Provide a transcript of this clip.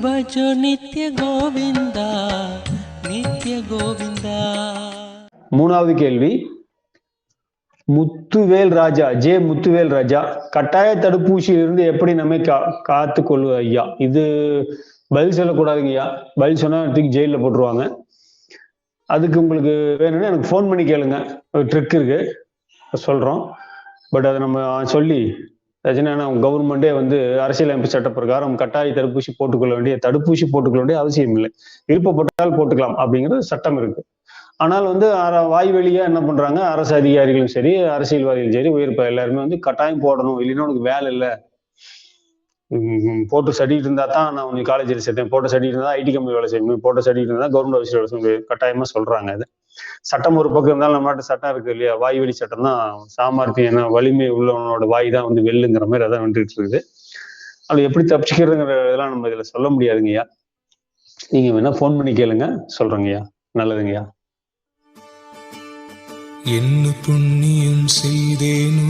भजो नित्य गोविंदा நித்ய கோவிந்தா மூணாவது கேள்வி முத்துவேல் ராஜா ஜே முத்துவேல் ராஜா கட்டாய தடுப்பூசியிலிருந்து எப்படி நம்மை கா காத்து கொள்வது ஐயா இது பதில் சொல்லக்கூடாதுங்க ஐயா பதில் சொன்னா தூக்கி ஜெயிலில் போட்டுருவாங்க அதுக்கு உங்களுக்கு வேணும்னா எனக்கு ஃபோன் பண்ணி கேளுங்க ஒரு ட்ரிக் இருக்கு சொல்கிறோம் பட் அதை நம்ம சொல்லி ஏன்னா கவர்மெண்டே வந்து அரசியலமைப்பு சட்ட பிரகாரம் கட்டாய தடுப்பூசி போட்டுக்கொள்ள வேண்டிய தடுப்பூசி போட்டுக்கொள்ள வேண்டிய அவசியம் இல்லை. விருப்பப்பட்டால் போட்டுக்கலாம் அப்படிங்கிறது சட்டம் இருக்கு. ஆனால் வந்து அர- வாய் வழியா என்ன பண்றாங்க? அரசு அதிகாரிகளும் சரி அரசியல்வாதிகளும் சரி உயிர் எல்லாருமே வந்து கட்டாயம் போடணும். இல்லைன்னா உனக்கு வேலை இல்லை. போட்டு சடிட்டு இருந்தா தான் நான் உனக்கு காலேஜில் சேர்த்தேன். போட்டு சடிட்டு இருந்தா ஐடி கம்பெனி வேலை செய்யணும் போட்டு சடிட்டு இருந்தா கவர்மெண்ட் ஆஃபீஸில் வேலை செய்யணும் கட்டாயமா சொல்றாங்க அது. சட்டம் ஒரு பக்கம் இருந்தாலும் நம்ம சட்டம் இருக்கு இல்லையா? வாய் வழி சட்டம் தான் சாமர்த்தியம் ஏன்னா வலிமை உள்ளவனோட வாய் தான் வந்து வெல்லுங்கிற மாதிரி அதான் வந்துட்டு இருக்குது. அது எப்படி தப்பிச்சுக்கிறதுங்கிற இதெல்லாம் நம்ம இதுல சொல்ல முடியாதுங்கய்யா நீங்க வேணா ஃபோன் பண்ணி கேளுங்க. சொல்கிறேங்கய்யா நல்லதுங்கய்யா என்ன புண்ணியம் செய்தேனோ